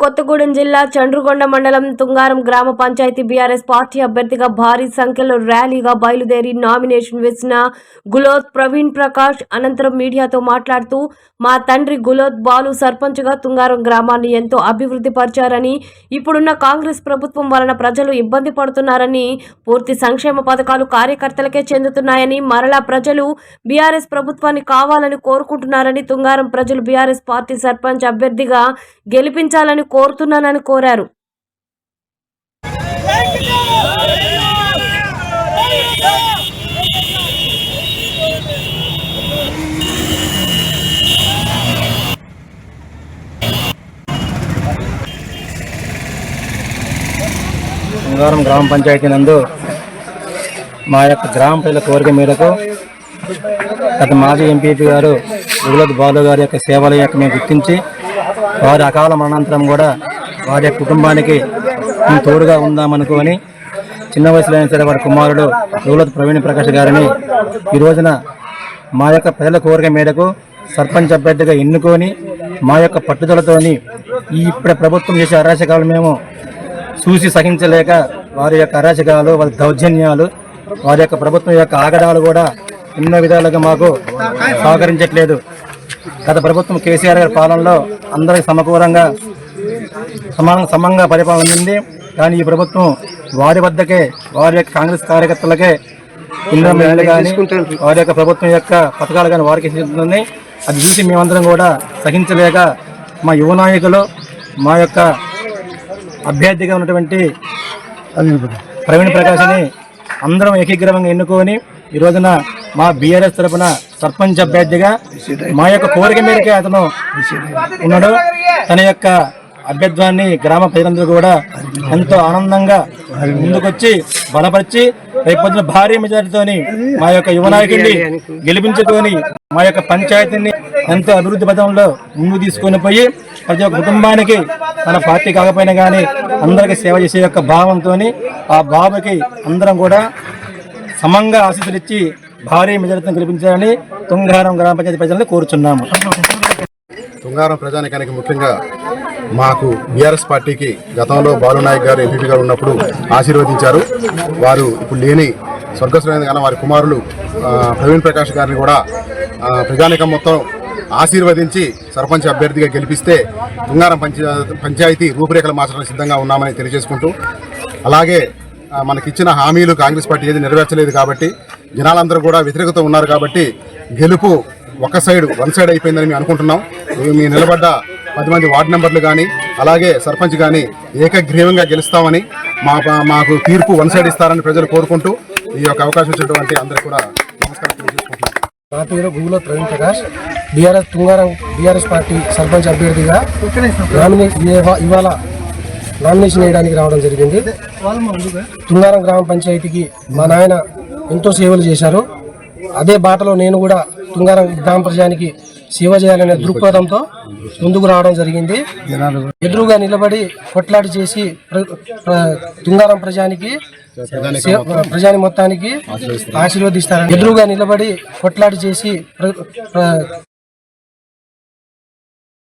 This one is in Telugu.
కొత్తగూడెం జిల్లా చండ్రుగొండ మండలం తుంగారం గ్రామ పంచాయతీ బీఆర్ఎస్ పార్టీ అభ్యర్థిగా భారీ సంఖ్యలో ర్యాలీగా బయలుదేరి నామినేషన్ వేసిన గులోత్ ప్రవీణ్ ప్రకాష్ అనంతరం మీడియాతో మాట్లాడుతూ మా తండ్రి గులోత్ బాలు సర్పంచ్గా తుంగారం గ్రామాన్ని ఎంతో అభివృద్ధి పరిచారని ఇప్పుడున్న కాంగ్రెస్ ప్రభుత్వం వలన ప్రజలు ఇబ్బంది పడుతున్నారని పూర్తి సంక్షేమ పథకాలు కార్యకర్తలకే చెందుతున్నాయని మరలా ప్రజలు బీఆర్ఎస్ ప్రభుత్వాన్ని కావాలని కోరుకుంటున్నారని తుంగారం ప్రజలు బీఆర్ఎస్ పార్టీ సర్పంచ్ అభ్యర్థిగా గెలిపించాలని కోరుతున్నానని కోరారు. శృంగారం గ్రామ పంచాయతీ నందు మా యొక్క గ్రామ ప్రజల కోరిక మేరకు గత మాజీ ఎంపీపీ గారు ఉగులత్ బాలు గారి యొక్క సేవల యొక్క మేము గుర్తించి వారి అకాల మరణాంతరం కూడా వారి యొక్క కుటుంబానికి మేము తోడుగా ఉందామనుకొని చిన్న వయసులో అయిన సరే వారి కుమారుడు దౌలత్ ప్రవీణ్ ప్రకాష్ గారిని ఈ రోజున మా యొక్క ప్రజల కోరిక మేరకు సర్పంచ్ అభ్యర్థిగా ఎన్నుకొని మా యొక్క పట్టుదలతోని ఈ ఇప్పుడు ప్రభుత్వం చేసే అరాచకాలు మేము చూసి సహించలేక వారి యొక్క అరాచకాలు వారి దౌర్జన్యాలు వారి యొక్క ప్రభుత్వం యొక్క ఆగడాలు కూడా ఎన్నో విధాలుగా మాకు సహకరించట్లేదు. గత ప్రభుత్వం కేసీఆర్ గారి పాలనలో అందరికి సమకూరంగా సమాన సమంగా పరిపాలన అందింది కానీ ఈ ప్రభుత్వం వారి వద్దకే వారి యొక్క కాంగ్రెస్ కార్యకర్తలకే ఇంద్రం ఇళ్ళు కానీ వారి యొక్క ప్రభుత్వం యొక్క పథకాలు కానీ వారికి చెందుతుంది. అది చూసి మేమందరం కూడా సహించలేక మా యువ నాయకులు మా యొక్క అభ్యర్థిగా ఉన్నటువంటి ప్రవీణ్ ప్రకాష్ని అందరం ఏకీగ్రవంగా ఎన్నుకొని ఈ రోజున మా బీఆర్ఎస్ తరఫున సర్పంచ్ అభ్యర్థిగా మా యొక్క కోరిక మేరకే అతను ఉన్నాడు. తన యొక్క అభ్యర్థాన్ని గ్రామ ప్రజలందరూ కూడా ఎంతో ఆనందంగా ముందుకొచ్చి బలపరిచి రేపొద్దున భారీ మెజారిటీతోని మా యొక్క యువ నాయకుడిని గెలిపించుకొని మా యొక్క పంచాయతీని ఎంతో అభివృద్ధి పథంలో ముందు తీసుకొని పోయి ప్రతి ఒక్క కుటుంబానికి తన పార్టీ కాకపోయినా కానీ అందరికీ సేవ చేసే యొక్క భావంతో ఆ బాబుకి అందరం కూడా సమంగా ఆశీస్సులు ఇచ్చి భారీ మెజారిటీని గెలిపించాలని తుంగారం గ్రామ పంచాయతీ ప్రజలను కోరుచున్నాము. తుంగారం ప్రజానికానికి ముఖ్యంగా మాకు బీఆర్ఎస్ పార్టీకి గతంలో బాలునాయక్ గారు ఎంపీ ఉన్నప్పుడు ఆశీర్వదించారు. వారు ఇప్పుడు లేని స్వర్గస్థులైన కానీ వారి కుమారులు ప్రవీణ్ ప్రకాష్ గారిని కూడా ప్రజానికం మొత్తం ఆశీర్వదించి సర్పంచ్ అభ్యర్థిగా గెలిపిస్తే తుంగారం పంచాయతీ రూపురేఖలు మార్చడానికి సిద్ధంగా ఉన్నామని తెలియజేసుకుంటూ అలాగే మనకిచ్చిన హామీలు కాంగ్రెస్ పార్టీ ఏది నెరవేర్చలేదు కాబట్టి జనాలందరూ కూడా వ్యతిరేకత ఉన్నారు కాబట్టి గెలుపు ఒక సైడ్ వన్ సైడ్ అయిపోయిందని మేము అనుకుంటున్నాం. మీ నిలబడ్డ పది మంది వార్డు మెంబర్లు కానీ అలాగే సర్పంచ్ కానీ ఏకగ్రీవంగా గెలుస్తామని మా మాకు తీర్పు వన్ సైడ్ ఇస్తారని ప్రజలు కోరుకుంటూ ఈ యొక్క అవకాశం ఇచ్చినటువంటి అందరికీ కూడా నమస్కారం తెలియజేసుకుంటున్నాను నా పేరు Gugula Praveen Prakash BRS Tungaram BRS party sarpanch అభ్యర్థిగా నామినేషన్ ఇవాళ నామినేషన్ వేయడానికి రావడం జరిగింది. తుంగారం గ్రామ పంచాయతీకి మా నాయన ఎంతో సేవలు చేశారు. అదే బాటలో నేను కూడా తుంగారం గ్రామ ప్రజానికి సేవ చేయాలనే దృక్పథంతో ముందుకు రావడం జరిగింది. ఎదురుగా నిలబడి కొట్లాడి చేసి ప్ర- తుంగారం ప్రజానికి సే- ప్రజాని మొత్తానికి ఆశీర్వదిస్తారని. ఎదురుగా నిలబడి కొట్లాడి చేసి ప్ర-